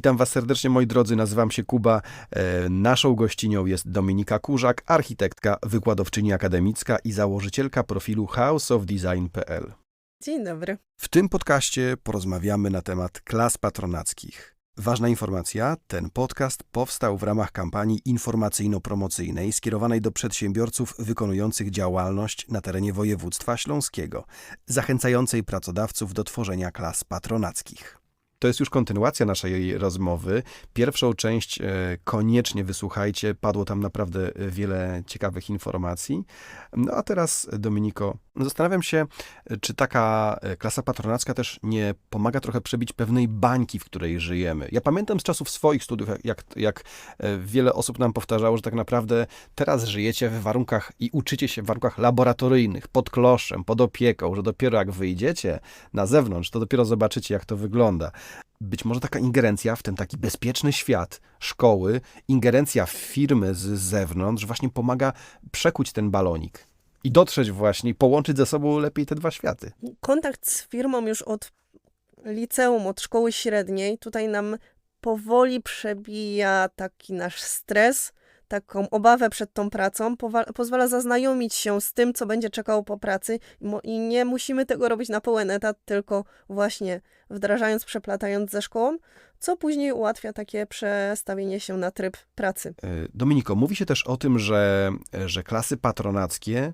Witam Was serdecznie, moi drodzy. Nazywam się Kuba. E, Naszą gościnią jest Dominika Kurzak, architektka, wykładowczyni akademicka i założycielka profilu houseofdesign.pl. Dzień dobry. W tym podcaście porozmawiamy na temat klas patronackich. Ważna informacja: ten podcast powstał w ramach kampanii informacyjno-promocyjnej skierowanej do przedsiębiorców wykonujących działalność na terenie województwa śląskiego, zachęcającej pracodawców do tworzenia klas patronackich. To jest już kontynuacja naszej rozmowy. Pierwszą część e, koniecznie wysłuchajcie, padło tam naprawdę e, wiele ciekawych informacji. No a teraz, Dominiko, zastanawiam się, e, czy taka klasa patronacka też nie pomaga trochę przebić pewnej bańki, w której żyjemy. Ja pamiętam z czasów swoich studiów, jak- jak, wiele osób nam powtarzało, że tak naprawdę teraz żyjecie w warunkach i uczycie się w warunkach laboratoryjnych, pod kloszem, pod opieką, że dopiero jak wyjdziecie na zewnątrz, to dopiero zobaczycie, jak to wygląda być może taka ingerencja w ten taki bezpieczny świat szkoły, ingerencja w firmy z zewnątrz właśnie pomaga przekuć ten balonik i dotrzeć właśnie, połączyć ze sobą lepiej te dwa światy. Kontakt z firmą już od liceum, od szkoły średniej, tutaj nam powoli przebija taki nasz stres, taką obawę przed tą pracą, pozwala zaznajomić się z tym, co będzie czekało po pracy i nie musimy tego robić na pełen etat, tylko właśnie wdrażając, przeplatając ze szkołą, co później ułatwia takie przestawienie się na tryb pracy. E, Dominiko, mówi się też o tym, że, że klasy patronackie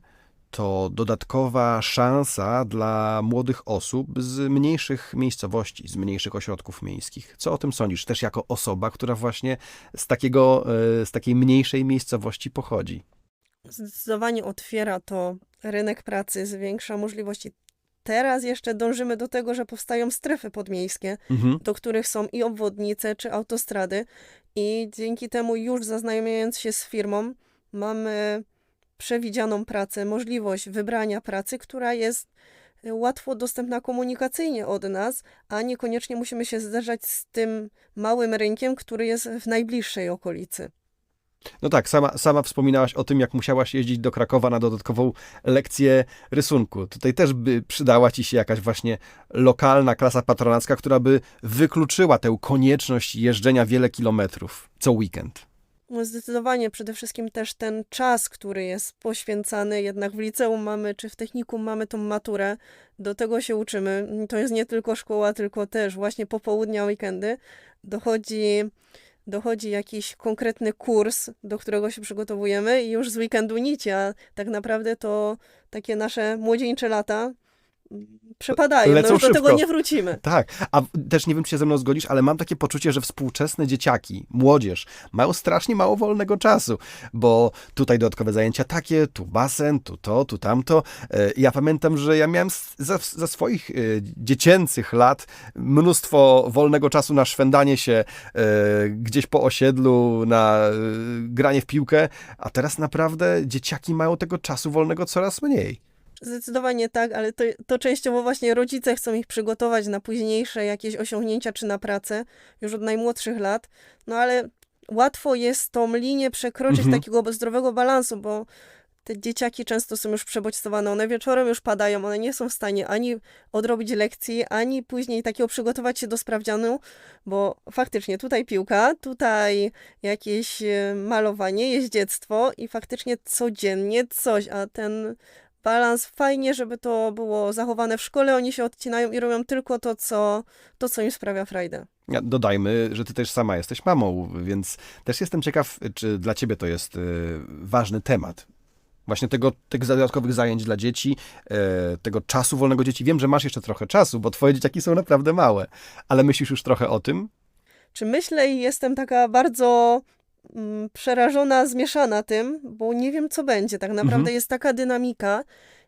to dodatkowa szansa dla młodych osób z mniejszych miejscowości, z mniejszych ośrodków miejskich. Co o tym sądzisz? Też jako osoba, która właśnie z, takiego, e, z takiej mniejszej miejscowości pochodzi. Zdecydowanie otwiera to rynek pracy, zwiększa możliwości. Teraz jeszcze dążymy do tego, że powstają strefy podmiejskie, Mhm. do których są i obwodnice, czy autostrady, i dzięki temu już zaznajomiając się z firmą, mamy przewidzianą pracę, możliwość wybrania pracy, która jest y, łatwo dostępna komunikacyjnie od nas, a niekoniecznie musimy się zderzać z tym małym rynkiem, który jest w najbliższej okolicy. No tak, sama, sama wspominałaś o tym, jak musiałaś jeździć do Krakowa na dodatkową lekcję rysunku. Tutaj też by przydała ci się jakaś właśnie lokalna klasa patronacka, która by wykluczyła tę konieczność jeżdżenia wiele kilometrów co weekend. No Zdecydowanie przede wszystkim też ten czas, który jest poświęcany, jednak w liceum mamy, czy w technikum mamy tą maturę, do tego się uczymy. To jest nie tylko szkoła, tylko też właśnie popołudnia, weekendy. Dochodzi, dochodzi jakiś konkretny kurs, do którego się przygotowujemy i już z weekendu nic, a tak naprawdę to takie nasze młodzieńcze lata przepadają, Lecą no już do szybko. tego nie wrócimy. Tak, a też nie wiem, czy się ze mną zgodzisz, ale mam takie poczucie, że współczesne dzieciaki, młodzież, mają strasznie mało wolnego czasu, bo tutaj dodatkowe zajęcia takie, tu basen, tu to, tu tamto. E, Ja pamiętam, że ja miałem za, za swoich e, dziecięcych lat mnóstwo wolnego czasu na szwendanie się e, gdzieś po osiedlu, na granie w piłkę, a teraz naprawdę dzieciaki mają tego czasu wolnego coraz mniej. Zdecydowanie tak, ale to, to częściowo właśnie rodzice chcą ich przygotować na późniejsze jakieś osiągnięcia czy na pracę już od najmłodszych lat. No ale łatwo jest tą linię przekroczyć Mhm. takiego zdrowego balansu, bo te dzieciaki często są już przebodźcowane, one wieczorem już padają, one nie są w stanie ani odrobić lekcji, ani później takiego przygotować się do sprawdzianu, bo faktycznie tutaj piłka, tutaj jakieś e, malowanie, jeździectwo i faktycznie codziennie coś, a ten balans fajnie, żeby to było zachowane w szkole, oni się odcinają i robią tylko to, co, to, co im sprawia frajdę. Dodajmy, że ty też sama jesteś mamą, więc też jestem ciekaw, czy dla ciebie to jest e, ważny temat. Właśnie tego, tych dodatkowych zajęć dla dzieci, e, tego czasu wolnego dzieci. Wiem, że masz jeszcze trochę czasu, bo twoje dzieciaki są naprawdę małe, ale myślisz już trochę o tym? Czy myślę i jestem taka bardzo przerażona, zmieszana tym, bo nie wiem, co będzie. Tak naprawdę Mhm. jest taka dynamika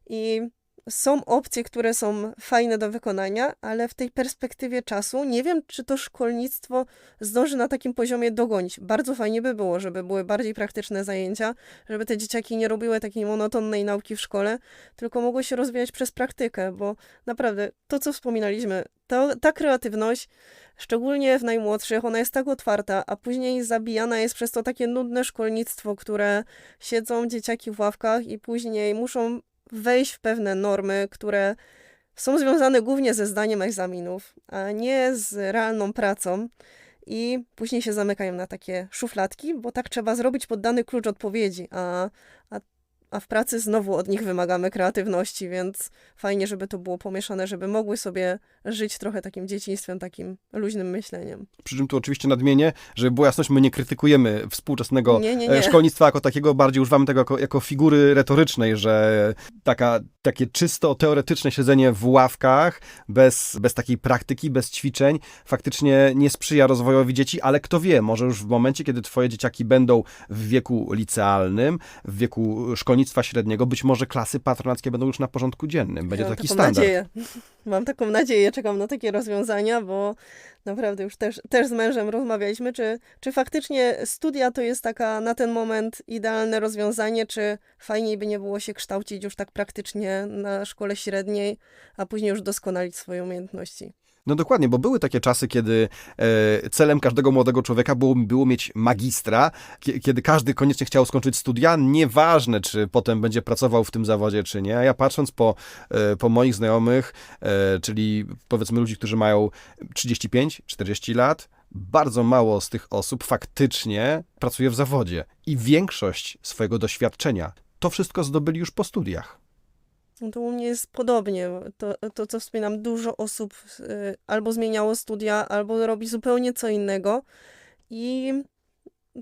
i są opcje, które są fajne do wykonania, ale w tej perspektywie czasu nie wiem, czy to szkolnictwo zdąży na takim poziomie dogonić. Bardzo fajnie by było, żeby były bardziej praktyczne zajęcia, żeby te dzieciaki nie robiły takiej monotonnej nauki w szkole, tylko mogły się rozwijać przez praktykę, bo naprawdę to, co wspominaliśmy, to, ta kreatywność, szczególnie w najmłodszych, ona jest tak otwarta, a później zabijana jest przez to takie nudne szkolnictwo, które siedzą dzieciaki w ławkach i później muszą wejść w pewne normy, które są związane głównie ze zdaniem egzaminów, a nie z realną pracą. i później się zamykają na takie szufladki, bo tak trzeba zrobić pod dany klucz odpowiedzi, a, a, a w pracy znowu od nich wymagamy kreatywności, więc fajnie, żeby to było pomieszane, żeby mogły sobie żyć trochę takim dzieciństwem, takim luźnym myśleniem. Przy czym tu oczywiście nadmienię, żeby była jasność, my nie krytykujemy współczesnego Nie, nie, e, nie. szkolnictwa jako takiego, bardziej używamy tego jako, jako figury retorycznej, że taka, takie czysto teoretyczne siedzenie w ławkach, bez, bez takiej praktyki, bez ćwiczeń, faktycznie nie sprzyja rozwojowi dzieci, ale kto wie, może już w momencie, kiedy twoje dzieciaki będą w wieku licealnym, w wieku szkolnictwa średniego, być może klasy patronackie będą już na porządku dziennym. Będzie mam taki standard. Nadzieję. Mam taką nadzieję, czekam na takie rozwiązania, bo naprawdę już też, też z mężem rozmawialiśmy, czy, czy faktycznie studia to jest taka na ten moment idealne rozwiązanie, czy fajniej by nie było się kształcić już tak praktycznie na szkole średniej, a później już doskonalić swoje umiejętności. No dokładnie, bo były takie czasy, kiedy e, celem każdego młodego człowieka było, było mieć magistra, kie- kiedy każdy koniecznie chciał skończyć studia, nieważne, czy potem będzie pracował w tym zawodzie, czy nie. A ja patrząc po, e, po moich znajomych, e, czyli powiedzmy ludzi, którzy mają 35-40 lat, bardzo mało z tych osób faktycznie pracuje w zawodzie i większość swojego doświadczenia to wszystko zdobyli już po studiach. No to u mnie jest podobnie. To, to co wspominam, dużo osób y, albo zmieniało studia, albo robi zupełnie co innego. I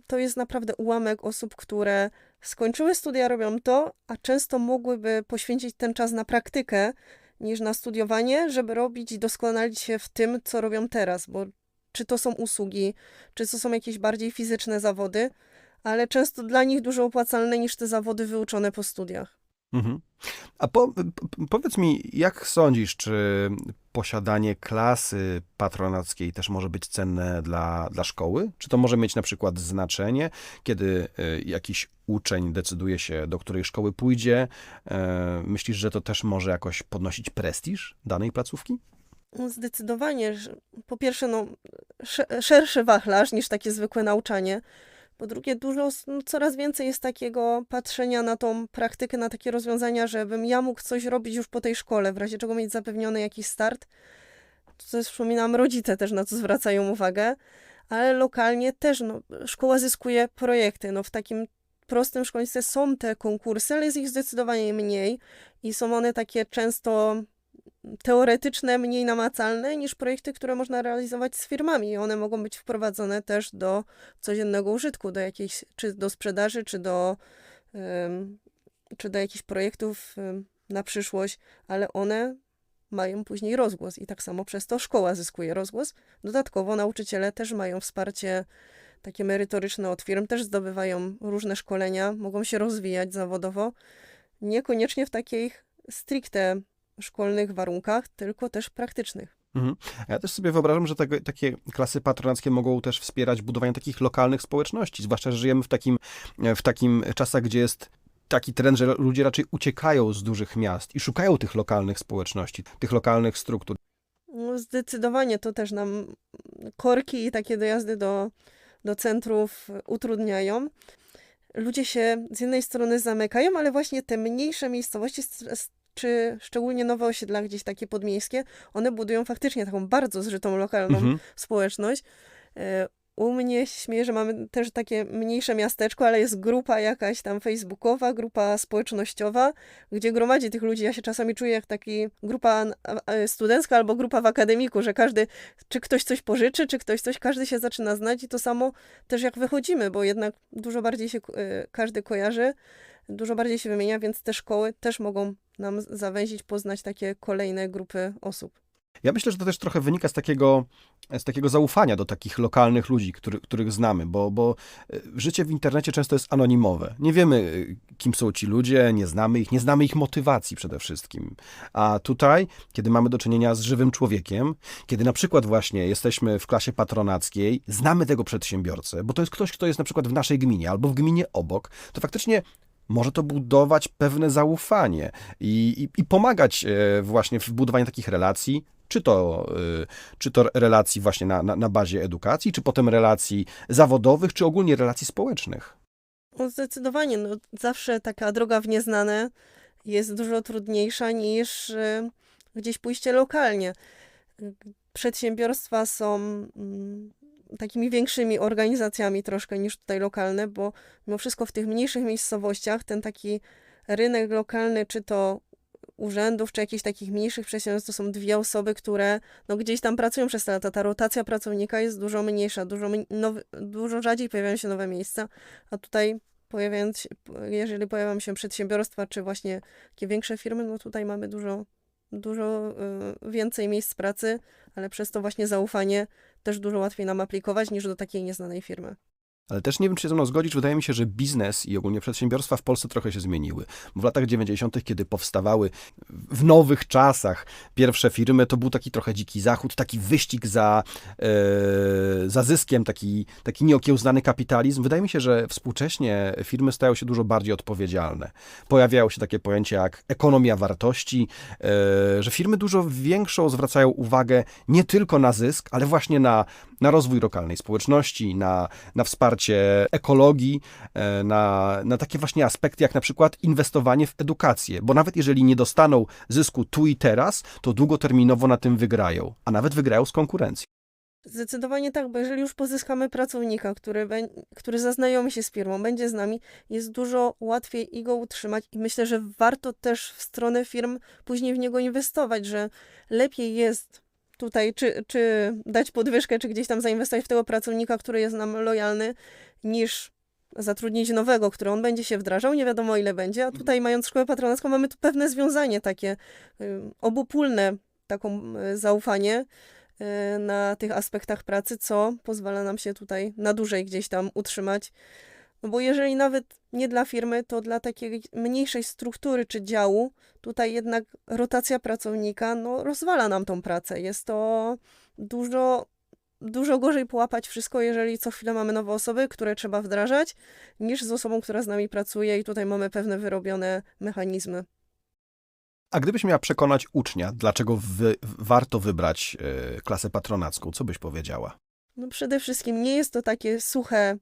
to jest naprawdę ułamek osób, które skończyły studia, robią to, a często mogłyby poświęcić ten czas na praktykę niż na studiowanie, żeby robić i doskonalić się w tym, co robią teraz, bo czy to są usługi, czy to są jakieś bardziej fizyczne zawody, ale często dla nich dużo opłacalne niż te zawody wyuczone po studiach. Mhm. A po, powiedz mi, jak sądzisz, czy posiadanie klasy patronackiej też może być cenne dla, dla szkoły? Czy to może mieć na przykład znaczenie, kiedy y, jakiś uczeń decyduje się, do której szkoły pójdzie? E, Myślisz, że to też może jakoś podnosić prestiż danej placówki? No, Zdecydowanie. Po pierwsze, no, sze- szerszy wachlarz niż takie zwykłe nauczanie. Po drugie, dużo, no, coraz więcej jest takiego patrzenia na tą praktykę, na takie rozwiązania, żebym ja mógł coś robić już po tej szkole, w razie czego mieć zapewniony jakiś start. To jest, wspominam, rodzice też na co zwracają uwagę, ale lokalnie też, no, szkoła zyskuje projekty. No, w takim prostym szkolnictwie są te konkursy, ale jest ich zdecydowanie mniej i są one takie często teoretyczne, mniej namacalne niż projekty, które można realizować z firmami. One mogą być wprowadzone też do codziennego użytku, do jakiejś, czy do sprzedaży, czy do, ym, czy do jakichś projektów ym, na przyszłość, ale one mają później rozgłos i tak samo przez to szkoła zyskuje rozgłos. Dodatkowo nauczyciele też mają wsparcie takie merytoryczne od firm, też zdobywają różne szkolenia, mogą się rozwijać zawodowo, niekoniecznie w takich stricte szkolnych warunkach, tylko też praktycznych. Mhm. Ja też sobie wyobrażam, że tego, takie klasy patronackie mogą też wspierać budowanie takich lokalnych społeczności, zwłaszcza, że żyjemy w takim, w takim czasach, gdzie jest taki trend, że ludzie raczej uciekają z dużych miast i szukają tych lokalnych społeczności, tych lokalnych struktur. No, zdecydowanie to też nam korki i takie dojazdy do, do centrów utrudniają. Ludzie się z jednej strony zamykają, ale właśnie te mniejsze miejscowości, czy szczególnie nowe osiedla gdzieś takie podmiejskie, one budują faktycznie taką bardzo zżytą lokalną Mhm. społeczność. E, U mnie śmieję, że mamy też takie mniejsze miasteczko, ale jest grupa jakaś tam facebookowa, grupa społecznościowa, gdzie gromadzi tych ludzi. Ja się czasami czuję jak taki grupa studencka albo grupa w akademiku, że każdy, czy ktoś coś pożyczy, czy ktoś coś, każdy się zaczyna znać i to samo też jak wychodzimy, bo jednak dużo bardziej się e, każdy kojarzy, dużo bardziej się wymienia, więc te szkoły też mogą nam zawęzić, poznać takie kolejne grupy osób. Ja myślę, że to też trochę wynika z takiego, z takiego zaufania do takich lokalnych ludzi, który, których znamy, bo, bo e, życie w internecie często jest anonimowe. Nie wiemy, e, kim są ci ludzie, nie znamy ich, nie znamy ich motywacji przede wszystkim. A tutaj, kiedy mamy do czynienia z żywym człowiekiem, kiedy na przykład właśnie jesteśmy w klasie patronackiej, znamy tego przedsiębiorcę, bo to jest ktoś, kto jest na przykład w naszej gminie albo w gminie obok, to faktycznie może to budować pewne zaufanie i, i, i pomagać e, właśnie w budowaniu takich relacji, czy to, y, czy to relacji właśnie na, na, na bazie edukacji, czy potem relacji zawodowych, czy ogólnie relacji społecznych. No zdecydowanie, no, zawsze taka droga w nieznane jest dużo trudniejsza niż y, gdzieś pójście lokalnie. Przedsiębiorstwa są mm, takimi większymi organizacjami troszkę niż tutaj lokalne, bo mimo wszystko w tych mniejszych miejscowościach ten taki rynek lokalny, czy to urzędów, czy jakichś takich mniejszych przedsiębiorstw, to są dwie osoby, które no, gdzieś tam pracują przez te lata. Ta rotacja pracownika jest dużo mniejsza, dużo, nowy, dużo rzadziej pojawiają się nowe miejsca, a tutaj pojawiając się, jeżeli pojawiają się przedsiębiorstwa, czy właśnie takie większe firmy, no tutaj mamy dużo, dużo y, więcej miejsc pracy, ale przez to właśnie zaufanie też dużo łatwiej nam aplikować niż do takiej nieznanej firmy. Ale też nie wiem, czy się ze mną zgodzisz, wydaje mi się, że biznes i ogólnie przedsiębiorstwa w Polsce trochę się zmieniły. W latach 90., kiedy powstawały w nowych czasach pierwsze firmy, to był taki trochę dziki zachód, taki wyścig za, e, za zyskiem, taki, taki nieokiełznany kapitalizm. Wydaje mi się, że współcześnie firmy stają się dużo bardziej odpowiedzialne. Pojawiają się takie pojęcia jak ekonomia wartości, e, że firmy dużo większą zwracają uwagę nie tylko na zysk, ale właśnie na, na rozwój lokalnej społeczności, na, na wsparcie ekologii, e, na, na takie właśnie aspekty, jak na przykład inwestowanie w edukację, bo nawet jeżeli nie dostaną zysku tu i teraz, to długoterminowo na tym wygrają, a nawet wygrają z konkurencji. Zdecydowanie tak, bo jeżeli już pozyskamy pracownika, który, który zaznajomi się z firmą, będzie z nami, jest dużo łatwiej i go utrzymać i myślę, że warto też w stronę firm później w niego inwestować, że lepiej jest tutaj czy, czy dać podwyżkę, czy gdzieś tam zainwestować w tego pracownika, który jest nam lojalny, niż zatrudnić nowego, który on będzie się wdrażał, nie wiadomo ile będzie, a tutaj mając szkołę patronacką mamy tu pewne związanie takie y, obopólne, taką y, zaufanie, y, na tych aspektach pracy, co pozwala nam się tutaj na dłużej gdzieś tam utrzymać. No bo jeżeli nawet nie dla firmy, to dla takiej mniejszej struktury czy działu, tutaj jednak rotacja pracownika no, rozwala nam tą pracę. Jest to dużo, dużo gorzej połapać wszystko, jeżeli co chwilę mamy nowe osoby, które trzeba wdrażać, niż z osobą, która z nami pracuje i tutaj mamy pewne wyrobione mechanizmy. A gdybyś miała przekonać ucznia, dlaczego wy, warto wybrać e, klasę patronacką, co byś powiedziała? No przede wszystkim nie jest to takie suche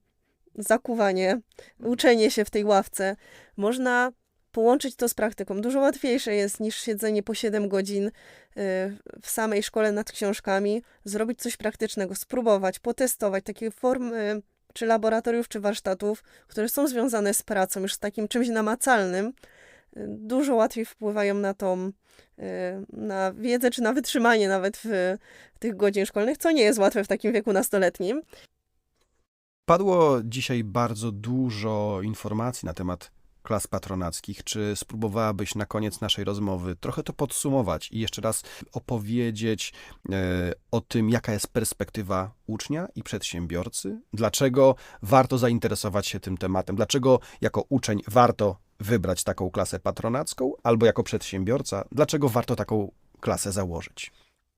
zakuwanie, uczenie się w tej ławce. Można połączyć to z praktyką. Dużo łatwiejsze jest niż siedzenie po 7 godzin y, w samej szkole nad książkami, zrobić coś praktycznego, spróbować, potestować takie formy czy laboratoriów, czy warsztatów, które są związane z pracą, już z takim czymś namacalnym, dużo łatwiej wpływają na tą, y, na wiedzę, czy na wytrzymanie nawet w tych godzin szkolnych, co nie jest łatwe w takim wieku nastoletnim. Padło dzisiaj bardzo dużo informacji na temat klas patronackich. Czy spróbowałabyś na koniec naszej rozmowy trochę to podsumować i jeszcze raz opowiedzieć e, o tym, jaka jest perspektywa ucznia i przedsiębiorcy? Dlaczego warto zainteresować się tym tematem? Dlaczego jako uczeń warto wybrać taką klasę patronacką, albo jako przedsiębiorca, dlaczego warto taką klasę założyć?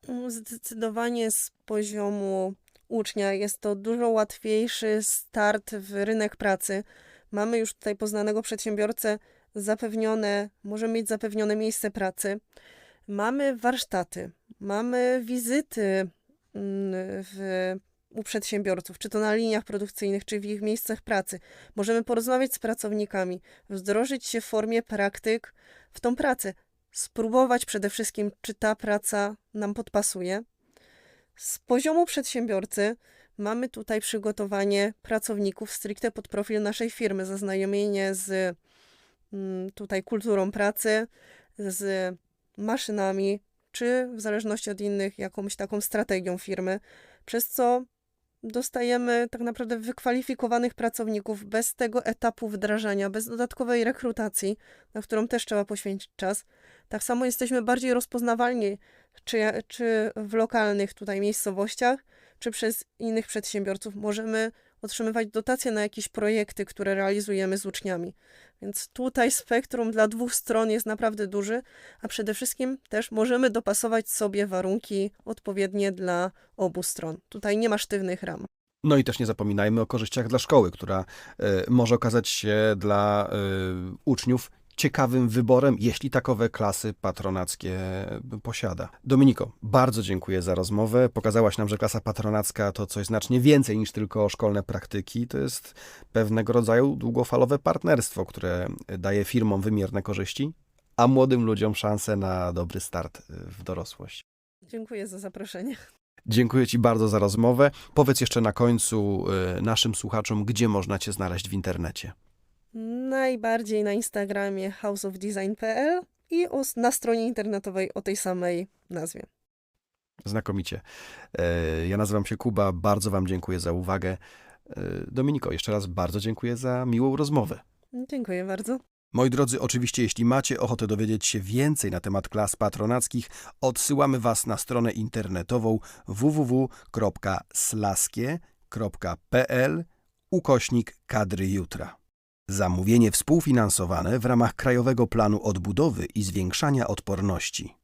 Mm, Zdecydowanie z poziomu ucznia jest to dużo łatwiejszy start w rynek pracy. Mamy już tutaj poznanego przedsiębiorcę zapewnione, możemy mieć zapewnione miejsce pracy. Mamy warsztaty, mamy wizyty mm, w, u przedsiębiorców, czy to na liniach produkcyjnych, czy w ich miejscach pracy. Możemy porozmawiać z pracownikami, wdrożyć się w formie praktyk w tą pracę spróbować przede wszystkim, czy ta praca nam podpasuje. Z poziomu przedsiębiorcy mamy tutaj przygotowanie pracowników stricte pod profil naszej firmy, zaznajomienie z mm, tutaj kulturą pracy, z maszynami, czy w zależności od innych jakąś taką strategią firmy, przez co dostajemy tak naprawdę wykwalifikowanych pracowników bez tego etapu wdrażania, bez dodatkowej rekrutacji, na którą też trzeba poświęcić czas. Tak samo jesteśmy bardziej rozpoznawalni, czy, czy w lokalnych tutaj miejscowościach, czy przez innych przedsiębiorców. Możemy otrzymywać dotacje na jakieś projekty, które realizujemy z uczniami. Więc tutaj spektrum dla dwóch stron jest naprawdę duży, a przede wszystkim też możemy dopasować sobie warunki odpowiednie dla obu stron. Tutaj nie ma sztywnych ram. No i też nie zapominajmy o korzyściach dla szkoły, która e, może okazać się dla e, uczniów ciekawym wyborem, jeśli takowe klasy patronackie posiada. Dominiko, bardzo dziękuję za rozmowę. Pokazałaś nam, że klasa patronacka to coś znacznie więcej niż tylko szkolne praktyki. To jest pewnego rodzaju długofalowe partnerstwo, które daje firmom wymierne korzyści, a młodym ludziom szansę na dobry start w dorosłość. Dziękuję za zaproszenie. Dziękuję Ci bardzo za rozmowę. Powiedz jeszcze na końcu y, naszym słuchaczom, gdzie można Cię znaleźć w internecie. Najbardziej na Instagramie houseofdesign.pl i na stronie internetowej o tej samej nazwie. Znakomicie. E, Ja nazywam się Kuba, bardzo Wam dziękuję za uwagę. E, Dominiko, jeszcze raz bardzo dziękuję za miłą rozmowę. Dziękuję bardzo. Moi drodzy, oczywiście, jeśli macie ochotę dowiedzieć się więcej na temat klas patronackich, odsyłamy Was na stronę internetową www.slaskie.pl ukośnik kadry jutra. Zamówienie współfinansowane w ramach Krajowego Planu Odbudowy i Zwiększania Odporności.